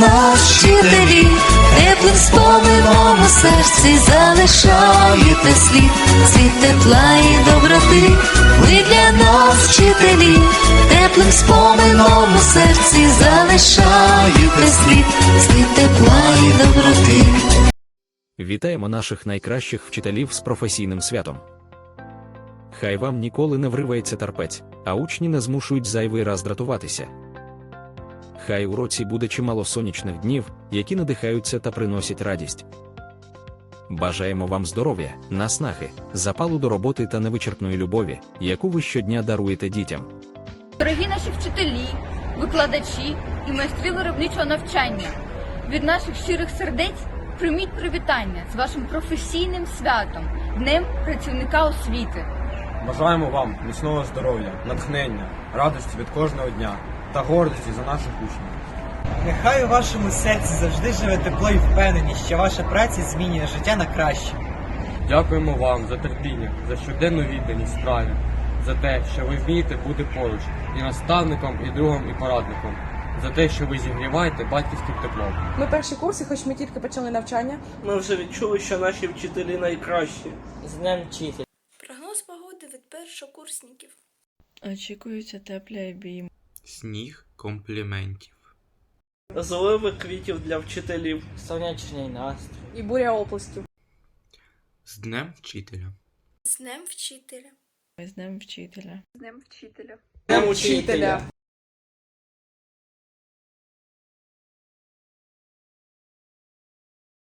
нас, вчителі, теплим спомином у серці залишаєте слід, світ тепла і доброти. Ви для нас, вчителі, теплим спомином у серці залишаєте слід, слід тепла і доброти. Вітаємо наших найкращих вчителів з професійним святом. Хай вам ніколи не вривається терпець, а учні не змушують зайвий раз дратуватися. Хай у році буде чимало сонячних днів, які надихаються та приносять радість. Бажаємо вам здоров'я, наснаги, запалу до роботи та невичерпної любові, яку ви щодня даруєте дітям. Дорогі наші вчителі, викладачі і майстри виробничого навчання, від наших щирих сердець прийміть привітання з вашим професійним святом, Днем працівника освіти. Бажаємо вам міцного здоров'я, натхнення, радості від кожного дня та гордості за наших учнів. Нехай у вашому серці завжди живе тепло і впевненість, що ваша праця змінює життя на краще. Дякуємо вам за терпіння, за щоденну відданість справі, за те, що ви вмієте бути поруч і наставником, і другом, і порадником, за те, що ви зігріваєте батьківським теплом. Ми перші курси, хоч ми тільки почали навчання. Ми вже відчули, що наші вчителі найкращі. З Днем вчителя. Прогноз погоди від першокурсників. Очікуються теплі обійми. Сніг компліментів. Зливи квітів для вчителів. Сонячний настрій. І буря оплесків. З Днем вчителя. З Днем вчителя. З Днем вчителя. Днем вчителя.